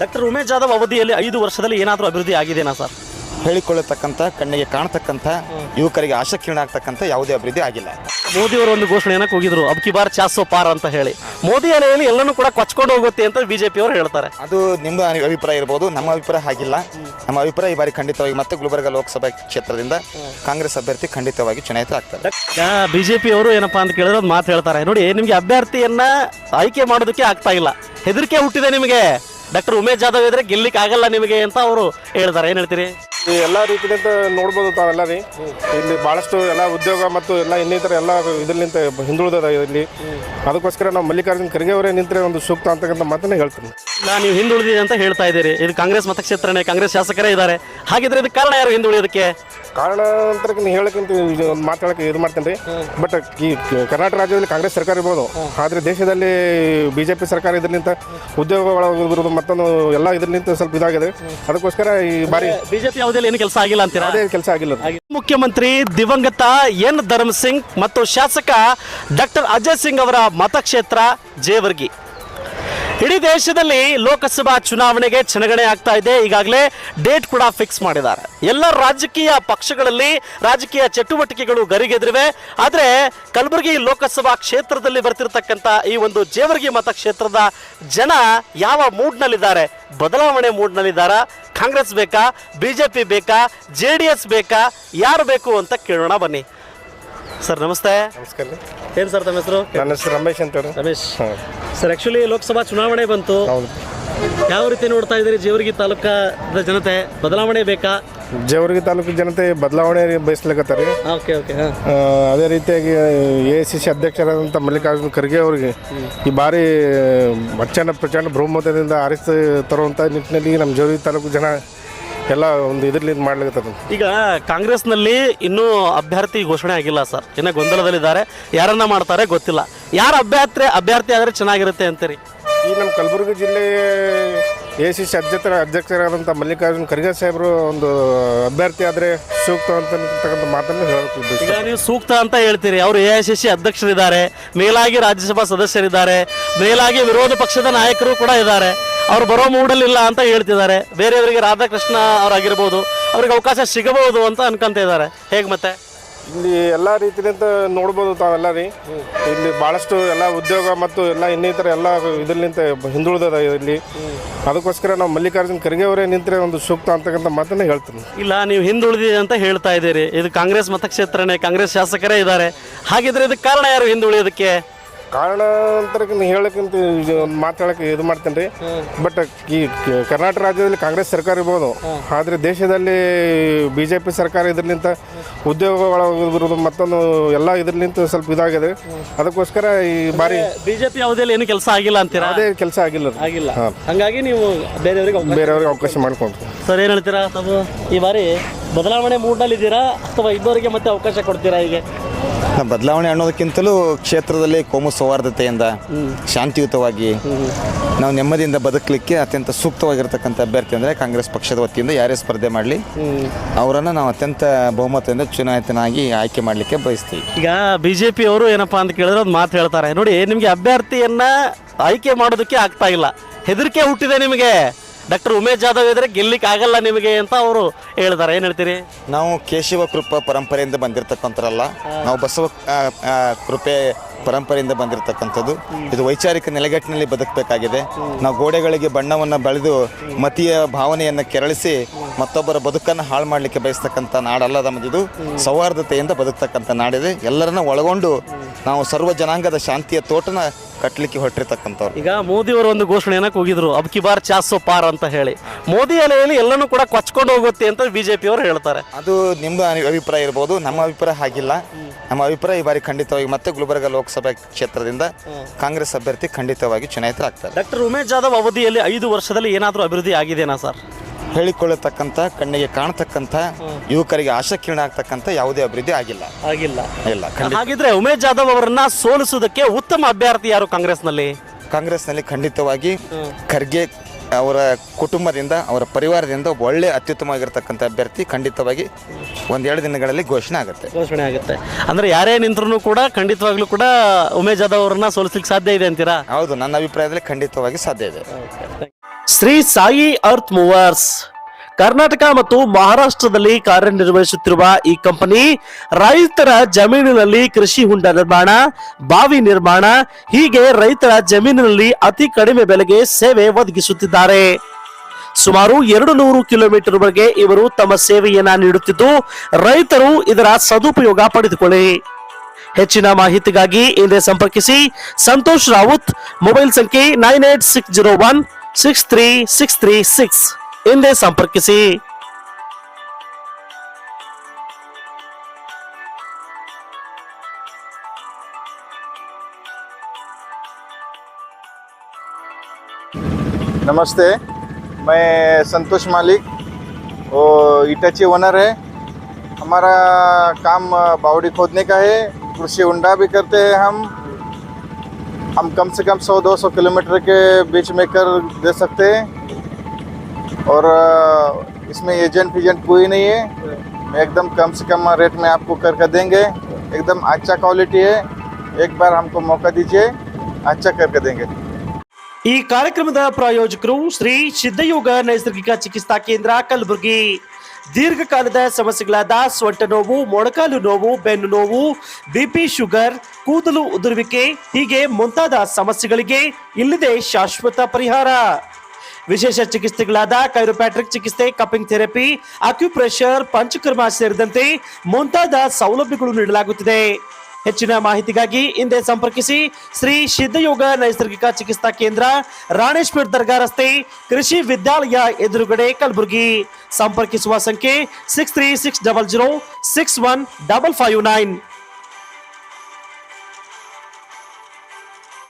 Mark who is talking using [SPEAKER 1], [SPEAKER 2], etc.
[SPEAKER 1] Doctor Umesh Jadhav ಅವಧಿಯಲ್ಲಿ ಐದು ವರ್ಷದಲ್ಲಿ ಏನಾದರೂ ಅಭಿವೃದ್ಧಿ ಆಗಿದೆನಾ ಸರ್?
[SPEAKER 2] ಹೇಳಿಕೊಳ್ಳತಕ್ಕಂಥ ಕಣ್ಣಿಗೆ ಕಾಣತಕ್ಕಂಥ ಯುವಕರಿಗೆ ಆಶಾಕಿರಣ ಆಗ್ತಕ್ಕಂಥ ಯಾವುದೇ ಅಭಿವೃದ್ಧಿ ಆಗಿಲ್ಲ.
[SPEAKER 1] ಮೋದಿಯವರು ಒಂದು ಘೋಷಣೆ ಏನಕ್ಕೆ ಹೋಗಿದ್ರು ಅಬ್ಕಿ ಬಾರ್ ಚಾಸೋ ಪಾರ್ ಅಂತ ಹೇಳಿ. ಮೋದಿ ಅಲೆಯಲ್ಲಿ ಎಲ್ಲನೂ ಕೂಡ ಕೊಚ್ಕೊಂಡು ಹೋಗುತ್ತೆ ಅಂತ ಬಿಜೆಪಿ ಅವರು ಹೇಳ್ತಾರೆ.
[SPEAKER 2] ಅದು ನಿಮ್ಮ ಅಭಿಪ್ರಾಯ ಇರ್ಬೋದು ನಮ್ಮ ಅಭಿಪ್ರಾಯ ಹಾಗಿಲ್ಲ. ನಮ್ಮ ಅಭಿಪ್ರಾಯ ಈ ಬಾರಿ ಖಂಡಿತವಾಗಿ ಮತ್ತೆ ಗುಲ್ಬರ್ಗ ಲೋಕಸಭಾ ಕ್ಷೇತ್ರದಿಂದ ಕಾಂಗ್ರೆಸ್ ಅಭ್ಯರ್ಥಿ ಖಂಡಿತವಾಗಿ ಚುನಾಯಿತ ಆಗ್ತಾರೆ
[SPEAKER 1] ಬಿಜೆಪಿ ಅವರು ಏನಪ್ಪಾ ಅಂತ ಕೇಳಿದ್ರೆ ಒಂದು ಮಾತು ಹೇಳ್ತಾರೆ. ನೋಡಿ ನಿಮಗೆ ಅಭ್ಯರ್ಥಿಯನ್ನ ಆಯ್ಕೆ ಮಾಡೋದಕ್ಕೆ ಆಗ್ತಾ ಇಲ್ಲ. ಹೆದರಿಕೆ ಹುಟ್ಟಿದೆ ನಿಮಗೆ. ಡಾಕ್ಟರ್ ಉಮೇಶ್ ಜಾಧವ್ ಇದ್ರೆ ಗೆಲ್ಲಿಕ್ಕೆ ಆಗಲ್ಲ ನಿಮಗೆ ಅಂತ ಅವರು ಹೇಳ್ತಾರೆ ಏನ್ ಹೇಳ್ತೀರಿ?
[SPEAKER 3] ಈ ಎಲ್ಲ ರೀತಿಯಿಂದ ನೋಡ್ಬೋದು ತಾವೆಲ್ಲ ರೀ. ಇಲ್ಲಿ ಭಾಳಷ್ಟು ಎಲ್ಲ ಉದ್ಯೋಗ ಮತ್ತು ಎಲ್ಲ ಇನ್ನಿತರ ಎಲ್ಲ ಇದರಿಂದ ಹಿಂದುಳಿದ ಇಲ್ಲಿ. ಅದಕ್ಕೋಸ್ಕರ ನಾವು ಮಲ್ಲಿಕಾರ್ಜುನ ಖರ್ಗೆ ಅವರೇ ನಿಂತರೆ ಒಂದು ಸೂಕ್ತ ಅಂತಕ್ಕಂಥ ಮಾತನ್ನ ಹೇಳ್ತೀನಿ.
[SPEAKER 1] ನಾನು ನೀವು ಹಿಂದುಳಿದಿದೆ ಅಂತ ಹೇಳ್ತಾ ಇದ್ದೀರಿ. ಇದು ಕಾಂಗ್ರೆಸ್ ಮತಕ್ಷೇತ್ರನೇ ಕಾಂಗ್ರೆಸ್ ಶಾಸಕರೇ ಇದ್ದಾರೆ. ಹಾಗಿದ್ರೆ ಇದಕ್ಕೆ ಕಾರಣ ಯಾರು ಹಿಂದುಳಿಯೋದಕ್ಕೆ?
[SPEAKER 3] ಕಾರಣ ಅಂತ ಹೇಳಕ್ಕಿಂತ ಒಂದು ಮಾತಾಡಕ್ಕೆ ಇದು ಮಾಡ್ತೀನಿ ರೀ. ಬಟ್ ಈ ಕರ್ನಾಟಕ ರಾಜ್ಯದಲ್ಲಿ ಕಾಂಗ್ರೆಸ್ ಸರ್ಕಾರ ಇರ್ಬೋದು. ಆದರೆ ದೇಶದಲ್ಲಿ ಬಿ ಜೆ ಪಿ ಸರ್ಕಾರ ಇದರಿಂದ ಉದ್ಯೋಗಗಳ ಮತ್ತೊಂದು ಎಲ್ಲ ಇದರಿಂದ ಸ್ವಲ್ಪ ಇದಾಗಿದೆ. ಅದಕ್ಕೋಸ್ಕರ ಈ ಬಾರಿ
[SPEAKER 1] ಬಿಜೆಪಿ ಅವಧಿಯಲ್ಲಿ ಏನು ಕೆಲಸ ಆಗಿಲ್ಲ ಅಂತೀರಾ?
[SPEAKER 3] ಅದೇ ಕೆಲಸ ಆಗಿಲ್ಲ
[SPEAKER 1] ಮುಖ್ಯಮಂತ್ರಿ ದಿವಂಗತ ಎನ್ ಧರ್ಮಸಿಂಗ್ ಮತ್ತು ಶಾಸಕ ಡಾಕ್ಟರ್ ಅಜಯ್ ಸಿಂಗ್ ಅವರ ಮತಕ್ಷೇತ್ರ ಜೇವರ್ಗಿ. ಇಡೀ ದೇಶದಲ್ಲಿ ಲೋಕಸಭಾ ಚುನಾವಣೆಗೆ ಚುನಾವಣೆ ಆಗ್ತಾ ಇದೆ. ಈಗಾಗಲೇ ಡೇಟ್ ಕೂಡ ಫಿಕ್ಸ್ ಮಾಡಿದ್ದಾರೆ. ಎಲ್ಲ ರಾಜಕೀಯ ಪಕ್ಷಗಳಲ್ಲಿ ರಾಜಕೀಯ ಚಟುವಟಿಕೆಗಳು ಗರಿಗೆದ್ರಿವೆ. ಆದರೆ ಕಲಬುರಗಿ ಲೋಕಸಭಾ ಕ್ಷೇತ್ರದಲ್ಲಿ ಬರ್ತಿರ್ತಕ್ಕಂಥ ಈ ಒಂದು ಜೇವರ್ಗಿ ಮತಕ್ಷೇತ್ರದ ಜನ ಯಾವ ಮೂಡ್ನಲ್ಲಿದ್ದಾರೆ? ಬದಲಾವಣೆ ಮೂಡ್ನಲ್ಲಿದ್ದಾರಾ? ಕಾಂಗ್ರೆಸ್ ಬೇಕಾ? ಬಿಜೆಪಿ ಬೇಕಾ? ಜೆ ಡಿ ಬೇಕಾ? ಯಾರು ಬೇಕು ಅಂತ ಕೇಳೋಣ ಬನ್ನಿ. ಸರ್ ನಮಸ್ತೆ.
[SPEAKER 3] ನಮಸ್ಕಾರ ರೀ.
[SPEAKER 1] ಏನು ಸರ್ ತಮ್ಮ ಹೆಸರು?
[SPEAKER 3] ನನ್ನ ಹೆಸರು ರಮೇಶ್ ಅಂತ ಹೇಳಿ.
[SPEAKER 1] ರಮೇಶ್.
[SPEAKER 3] ಹಾಂ.
[SPEAKER 1] ಸರ್ ಆ್ಯಕ್ಚುಲಿ ಲೋಕಸಭಾ ಚುನಾವಣೆ ಬಂತು.
[SPEAKER 3] ಹೌದು.
[SPEAKER 1] ಯಾವ ರೀತಿ ನೋಡ್ತಾ ಇದ್ದೀರಿ? ಜೇವರ್ಗಿ ತಾಲೂಕದ ಜನತೆ ಬದಲಾವಣೆ ಬೇಕಾ?
[SPEAKER 3] ಜೇವರ್ಗಿ ತಾಲೂಕು ಜನತೆ ಬದಲಾವಣೆ ಬಯಸ್ಲಿಕತ್ತಾರೆ
[SPEAKER 1] ಓಕೆ ಓಕೆ ಹಾಂ.
[SPEAKER 3] ಅದೇ ರೀತಿಯಾಗಿ ಎ ಸಿ ಸಿ ಅಧ್ಯಕ್ಷರಾದಂಥ ಮಲ್ಲಿಕಾರ್ಜುನ ಖರ್ಗೆ ಅವರಿಗೆ ಈ ಬಾರಿ ಪ್ರಚಂಡ ಪ್ರಚಂಡ ಬಹುಮತದಿಂದ ಆರಿಸಿ ತರುವಂಥ ನಿಟ್ಟಿನಲ್ಲಿ ನಮ್ಮ ಜೇವರ್ಗಿ ತಾಲೂಕು ಜನ ಎಲ್ಲ ಒಂದು ಇದರಲ್ಲಿ ಮಾಡ್ಲಿಕತ್ತದ
[SPEAKER 1] ಈಗ ಕಾಂಗ್ರೆಸ್ನಲ್ಲಿ ಇನ್ನೂ ಅಭ್ಯರ್ಥಿ ಘೋಷಣೆ ಆಗಿಲ್ಲ ಸರ್. ಇನ್ನ ಗೊಂದಲದಲ್ಲಿದ್ದಾರೆ. ಯಾರನ್ನ ಮಾಡ್ತಾರೆ ಗೊತ್ತಿಲ್ಲ. ಯಾರು ಅಭ್ಯರ್ಥಿ ಅಭ್ಯರ್ಥಿ ಆದರೆ ಚೆನ್ನಾಗಿರುತ್ತೆ ಅಂತೀರಿ?
[SPEAKER 3] ಈ ನಮ್ಮ ಕಲಬುರಗಿ ಜಿಲ್ಲೆ ಎ ಸಿ ಸಿ ಅಧ್ಯಕ್ಷರ ಅಧ್ಯಕ್ಷರಾದಂಥ ಮಲ್ಲಿಕಾರ್ಜುನ ಖರ್ಗೆ ಸಾಹೇಬರು ಒಂದು ಅಭ್ಯರ್ಥಿ ಆದರೆ ಸೂಕ್ತ ಅಂತಕ್ಕಂಥ ಮಾತನ್ನು
[SPEAKER 1] ಹೇಳಿ ನೀವು ಸೂಕ್ತ ಅಂತ ಹೇಳ್ತೀರಿ. ಅವರು ಎ ಐ ಸಿ ಸಿ ಅಧ್ಯಕ್ಷರಿದ್ದಾರೆ. ಮೇಲಾಗಿ ರಾಜ್ಯಸಭಾ ಸದಸ್ಯರಿದ್ದಾರೆ. ಮೇಲಾಗಿ ವಿರೋಧ ಪಕ್ಷದ ನಾಯಕರು ಕೂಡ ಇದ್ದಾರೆ. ಅವ್ರು ಬರೋ ಮೂಡಲಿಲ್ಲ ಅಂತ ಹೇಳ್ತಿದ್ದಾರೆ. ಬೇರೆಯವರಿಗೆ ರಾಧಾಕೃಷ್ಣ ಅವರಾಗಿರ್ಬೋದು. ಅವ್ರಿಗೆ ಅವಕಾಶ ಸಿಗಬಹುದು ಅಂತ ಅನ್ಕೊಂತ ಇದ್ದಾರೆ. ಹೇಗೆ ಮತ್ತೆ?
[SPEAKER 3] ಇಲ್ಲಿ ಎಲ್ಲ ರೀತಿಯಿಂದ ನೋಡ್ಬೋದು ತಾವೆಲ್ಲ ರೀ. ಇಲ್ಲಿ ಭಾಳಷ್ಟು ಎಲ್ಲ ಉದ್ಯೋಗ ಮತ್ತು ಎಲ್ಲ ಇನ್ನಿತರ ಎಲ್ಲ ಇದರ್ಲಿಂತ ಹಿಂದುಳಿದದ ಇಲ್ಲಿ. ಅದಕ್ಕೋಸ್ಕರ ನಾವು ಮಲ್ಲಿಕಾರ್ಜುನ ಖರ್ಗೆ ಅವರೇ ನಿಂತರೆ ಒಂದು ಸೂಕ್ತ ಅಂತಕ್ಕಂಥ ಮಾತನ್ನ ಹೇಳ್ತೀನಿ.
[SPEAKER 1] ಇಲ್ಲ, ನೀವು ಹಿಂದುಳಿದಿದೆ ಅಂತ ಹೇಳ್ತಾ ಇದ್ದೀರಿ. ಇದು ಕಾಂಗ್ರೆಸ್ ಮತಕ್ಷೇತ್ರನೇ, ಕಾಂಗ್ರೆಸ್ ಶಾಸಕರೇ ಇದ್ದಾರೆ. ಹಾಗಿದ್ರೆ ಇದಕ್ಕೆ ಕಾರಣ ಯಾರು ಹಿಂದುಳಿಯೋದಕ್ಕೆ?
[SPEAKER 3] ಕಾರಣ ನೀವು ಹೇಳಕ್ಕಿಂತ ಮಾತಾಡಕ್ಕೆ ಇದು ಮಾಡ್ತೀನಿ ರೀ ಬಟ್ ಈ ಕರ್ನಾಟಕ ರಾಜ್ಯದಲ್ಲಿ ಕಾಂಗ್ರೆಸ್ ಸರ್ಕಾರ ಇರ್ಬೋದು. ಆದರೆ ದೇಶದಲ್ಲಿ ಬಿ ಜೆ ಪಿ ಸರ್ಕಾರ ಇದರಿಂದ ಉದ್ಯೋಗಗಳ ಒಳಗಿರೋದು ಮತ್ತೊಂದು ಎಲ್ಲ ಇದರಿಂದ ಸ್ವಲ್ಪ ಇದಾಗಿದೆ. ಅದಕ್ಕೋಸ್ಕರ ಈ ಬಾರಿ
[SPEAKER 1] ಬಿಜೆಪಿ ಯಾವುದೇ ಏನು ಕೆಲಸ ಆಗಿಲ್ಲ ಅಂತೀರಾ?
[SPEAKER 3] ಅದೇ ಕೆಲಸ ಆಗಿಲ್ಲ
[SPEAKER 1] ಆಗಿಲ್ಲ. ಹಂಗಾಗಿ ನೀವು ಬೇರೆಯವರಿಗೆ
[SPEAKER 3] ಬೇರೆಯವರಿಗೆ ಅವಕಾಶ ಮಾಡ್ಕೊಂಡು
[SPEAKER 1] ಸರ್ ಏನು ಹೇಳ್ತೀರಾ? ಈ ಬಾರಿ ಬದಲಾವಣೆ ಮೂಡ್ನಲ್ಲಿ ಇದ್ದೀರಾ? ಅಥವಾ ಇದ್ದವರಿಗೆ ಮತ್ತೆ ಅವಕಾಶ ಕೊಡ್ತೀರಾ ಹೀಗೆ?
[SPEAKER 2] ಬದಲಾವಣೆ ಅನ್ನೋದಕ್ಕಿಂತಲೂ ಕ್ಷೇತ್ರದಲ್ಲಿ ಕೋಮು ಸೌಹಾರ್ದತೆಯಿಂದ ಶಾಂತಿಯುತವಾಗಿ ನಾವು ನೆಮ್ಮದಿಯಿಂದ ಬದುಕಲಿಕ್ಕೆ ಅತ್ಯಂತ ಸೂಕ್ತವಾಗಿರ್ತಕ್ಕಂಥ ಅಭ್ಯರ್ಥಿ ಅಂದರೆ ಕಾಂಗ್ರೆಸ್ ಪಕ್ಷದ ವತಿಯಿಂದ ಯಾರೇ ಸ್ಪರ್ಧೆ ಮಾಡಲಿ, ಅವರನ್ನು ನಾವು ಅತ್ಯಂತ ಬಹುಮತದಿಂದ ಚುನಾಯಿತನಾಗಿ ಆಯ್ಕೆ ಮಾಡಲಿಕ್ಕೆ ಬಯಸ್ತೀವಿ.
[SPEAKER 1] ಈಗ ಬಿ ಬಿಜೆಪಿ ಅವರು ಏನಪ್ಪಾ ಅಂತ ಕೇಳಿದ್ರೆ ಒಂದು ಮಾತು ಹೇಳ್ತಾರೆ. ನೋಡಿ, ನಿಮಗೆ ಅಭ್ಯರ್ಥಿಯನ್ನು ಆಯ್ಕೆ ಮಾಡೋದಕ್ಕೆ ಆಗ್ತಾ ಇಲ್ಲ. ಹೆದರಿಕೆ ಹುಟ್ಟಿದೆ ನಿಮಗೆ. ಡಾಕ್ಟರ್ ಉಮೇಶ್ ಜಾಧವ್ ಇದ್ರೆ ಗೆಲ್ಲಕ್ಕೆ ಆಗಲ್ಲ ನಿಮಗೆ ಅಂತ ಅವರು ಹೇಳ್ತಾರೆ. ಏನು ಹೇಳ್ತೀರಿ?
[SPEAKER 2] ನಾವು ಕೇಶವ ಕೃಪ ಪರಂಪರೆಯಿಂದ ಬಂದಿರತಕ್ಕಂಥರಲ್ಲ ನಾವು ಬಸವ ಆ, ಆ, ಕೃಪೆ ಪರಂಪರೆಯಿಂದ ಬಂದಿರತಕ್ಕಂಥದ್ದು. ಇದು ವೈಚಾರಿಕ ನೆಲೆಗಟ್ಟಿನಲ್ಲಿ ಬದುಕಬೇಕಾಗಿದೆ. ನಾವು ಗೋಡೆಗಳಿಗೆ ಬಣ್ಣವನ್ನು ಬಳಿದು ಮತೀಯ ಭಾವನೆಯನ್ನು ಕೆರಳಿಸಿ ಮತ್ತೊಬ್ಬರ ಬದುಕನ್ನು ಹಾಳು ಮಾಡಲಿಕ್ಕೆ ಬಯಸ್ತಕ್ಕಂಥ ನಾಡಲ್ಲ ನಮ್ಮದಿದು. ಸೌಹಾರ್ದತೆಯಿಂದ ಬದುಕ್ತಕ್ಕಂಥ ನಾಡಿದೆ. ಎಲ್ಲರನ್ನ ಒಳಗೊಂಡು ನಾವು ಸರ್ವ ಜನಾಂಗದ ಶಾಂತಿಯ ತೋಟನ ಕಟ್ಟಲಿಕ್ಕೆ ಹೊರಟಿರ್ತಕ್ಕಂಥವ್ರು.
[SPEAKER 1] ಈಗ ಮೋದಿ ಅವರು ಒಂದು ಘೋಷಣೆಯನ್ನ ಕೂಗಿದ್ರು ಅಬ್ಕಿ ಬಾರ್ ಚಾಸೋ ಪಾರ್ ಅಂತ ಹೇಳಿ. ಮೋದಿ ಅಲೆಯಲ್ಲಿ ಎಲ್ಲನೂ ಕೂಡ ಕೊಚ್ಕೊಂಡು ಹೋಗುತ್ತೆ ಅಂತ ಬಿಜೆಪಿ ಅವರು ಹೇಳ್ತಾರೆ.
[SPEAKER 2] ಅದು ನಿಮ್ದು ಅಭಿಪ್ರಾಯ ಇರ್ಬೋದು ನಮ್ಮ ಅಭಿಪ್ರಾಯ ಹಾಗಿಲ್ಲ. ನಮ್ಮ ಅಭಿಪ್ರಾಯ ಈ ಬಾರಿ ಖಂಡಿತವಾಗಿ ಮತ್ತೆ ಗುಲ್ಬರ್ಗ ಲೋಕಸಭಾ ಕ್ಷೇತ್ರದಿಂದ ಕಾಂಗ್ರೆಸ್ ಅಭ್ಯರ್ಥಿ ಖಂಡಿತವಾಗಿ ಚುನಾಯಿತರಾಗ್ತಾರೆ.
[SPEAKER 1] ಡಾಕ್ಟರ್ ಉಮೇಶ್ ಜಾಧವ್ ಅವಧಿಯಲ್ಲಿ ಐದು ವರ್ಷದಲ್ಲಿ ಏನಾದರೂ ಅಭಿವೃದ್ಧಿ ಆಗಿದೆನಾ ಸರ್?
[SPEAKER 2] ಹೇಳಿಕೊಳ್ಳತಕ್ಕಂಥ ಕಣ್ಣಿಗೆ ಕಾಣತಕ್ಕಂಥ ಯುವಕರಿಗೆ ಆಶಾಕಿರಣ ಆಗ್ತಕ್ಕಂಥ ಯಾವುದೇ ಅಭಿವೃದ್ಧಿ ಆಗಿಲ್ಲ.
[SPEAKER 1] ಆಗಿಲ್ಲ.
[SPEAKER 2] ಇಲ್ಲ ಖಂಡಿತ.
[SPEAKER 1] ಹಾಗಿದ್ರೆ ಉಮೇಶ್ ಜಾಧವ್ ಅವರನ್ನ ಸೋಲಿಸುವುದಕ್ಕೆ ಉತ್ತಮ ಅಭ್ಯರ್ಥಿ ಯಾರು ಕಾಂಗ್ರೆಸ್ನಲ್ಲಿ?
[SPEAKER 2] ಕಾಂಗ್ರೆಸ್ನಲ್ಲಿ ಖಂಡಿತವಾಗಿ ಖರ್ಗೆ ಅವರ ಕುಟುಂಬದಿಂದ ಅವರ ಪರಿವಾರದಿಂದ ಒಳ್ಳೆ ಅತ್ಯುತ್ತಮವಾಗಿರ್ತಕ್ಕಂಥ ಅಭ್ಯರ್ಥಿ ಖಂಡಿತವಾಗಿ ಒಂದೆರಡು ದಿನಗಳಲ್ಲಿ ಘೋಷಣೆ ಆಗುತ್ತೆ.
[SPEAKER 1] ಘೋಷಣೆ ಆಗುತ್ತೆ. ಅಂದ್ರೆ ಯಾರೇ ನಿಂತ್ರು ಕೂಡ ಖಂಡಿತವಾಗ್ಲೂ ಕೂಡ ಉಮೇಶ್ ಜಾಧವ್ ಅವರನ್ನ ಸೋಲಿಸ್ಲಿಕ್ಕೆ ಸಾಧ್ಯ ಇದೆ ಅಂತೀರಾ?
[SPEAKER 2] ಹೌದು ನನ್ನ ಅಭಿಪ್ರಾಯದಲ್ಲಿ ಖಂಡಿತವಾಗಿ ಸಾಧ್ಯ ಇದೆ.
[SPEAKER 1] Shri Sai earth movers. Karnataka ಮತ್ತು ಮಹಾರಾಷ್ಟ್ರದಲ್ಲಿ ಕಾರ್ಯನಿರ್ವಹಿಸುತ್ತಿರುವ ಈ ಕಂಪನಿ ರೈತರ ಜಮೀನಿನಲ್ಲಿ ಕೃಷಿ ಹುಂಡ ನಿರ್ಮಾಣ, ಬಾವಿ ನಿರ್ಮಾಣ, ಹೀಗೆ ರೈತರ ಜಮೀನಿನಲ್ಲಿ ಅತಿ ಕಡಿಮೆ ಬೆಲೆಗೆ ಸೇವೆ ಒದಗಿಸುತ್ತಿದ್ದಾರೆ. ಸುಮಾರು ಎರಡು ನೂರು ಕಿಲೋಮೀಟರ್ ವರೆಗೆ ಇವರು ತಮ್ಮ ಸೇವೆಯನ್ನ ನೀಡುತ್ತಿದ್ದು, ರೈತರು ಇದರ ಸದುಪಯೋಗ ಪಡೆದುಕೊಳ್ಳಿ. ಹೆಚ್ಚಿನ ಮಾಹಿತಿಗಾಗಿ ಹಿಂದೆ ಸಂಪರ್ಕಿಸಿ ಸಂತೋಷ್ ರಾವುತ್. ಮೊಬೈಲ್ ಸಂಖ್ಯೆ nine eight six zero one six three six three six ಹಿಂದೆ ಸಂಪರ್ಕಿಸಿ
[SPEAKER 4] नमस्ते मैं संतोष मालिक वो इटाची ओनर है हमारा काम बावड़ी खोदने का है कृषि उंडा भी करते हैं हम हम कम से कम 100-200 किलोमीटर के बीच में कर दे सकते हैं और अ, इसमें एजेंट फिजेंट कोई नहीं है मैं एकदम कम से कम रेट में आपको करके देंगे एकदम अच्छा क्वालिटी है एक बार हमको मौका दीजिए अच्छा करके देंगे
[SPEAKER 1] ಈ ಕಾರ್ಯಕ್ರಮದ ಪ್ರಾಯೋಜಕರು ಶ್ರೀ ಸಿದ್ಧಯೋಗ ನೈಸರ್ಗಿಕ ಚಿಕಿತ್ಸಾ ಕೇಂದ್ರ ಕಲಬುರಗಿ ದೀರ್ಘಕಾಲದ ಸಮಸ್ಯೆಗಳಾದ ಸೊಂಟ ನೋವು, ಮೊಣಕಾಲು ನೋವು, ಬೆನ್ನು ನೋವು ಬಿಪಿ ಶುಗರ್, ಕೂದಲು ಉದುರುವಿಕೆ, ಹೀಗೆ ಮುಂತಾದ ಸಮಸ್ಯೆಗಳಿಗೆ ಇಲ್ಲಿದೆ ಶಾಶ್ವತ ಪರಿಹಾರ. ವಿಶೇಷ ಚಿಕಿತ್ಸೆಗಳಾದ ಕೈರೋಪ್ಯಾಟ್ರಿಕ್ ಚಿಕಿತ್ಸೆ ಕಪಿಂಗ್ ಥೆರಪಿ ಅಕ್ಯುಪ್ರೆಷರ್ ಪಂಚಕರ್ಮ ಸೇರಿದಂತೆ ಮುಂತಾದ ಸೌಲಭ್ಯಗಳು ನೀಡಲಾಗುತ್ತಿದೆ. ಹೆಚ್ಚಿನ ಮಾಹಿತಿಗಾಗಿ ಹಿಂದೆ ಸಂಪರ್ಕಿಸಿ ಶ್ರೀ ಸಿದ್ಧಯೋಗ ನೈಸರ್ಗಿಕ ಚಿಕಿತ್ಸಾ ಕೇಂದ್ರ, ರಾಣೇಶ್ವರ ದರ್ಗಾ ರಸ್ತೆ, ಕೃಷಿ ವಿದ್ಯಾಲಯ ಎದುರುಗಡೆ ಕಲಬುರಗಿ. ಸಂಪರ್ಕಿಸುವ ಸಂಖ್ಯೆ six three six double zero six one double five nine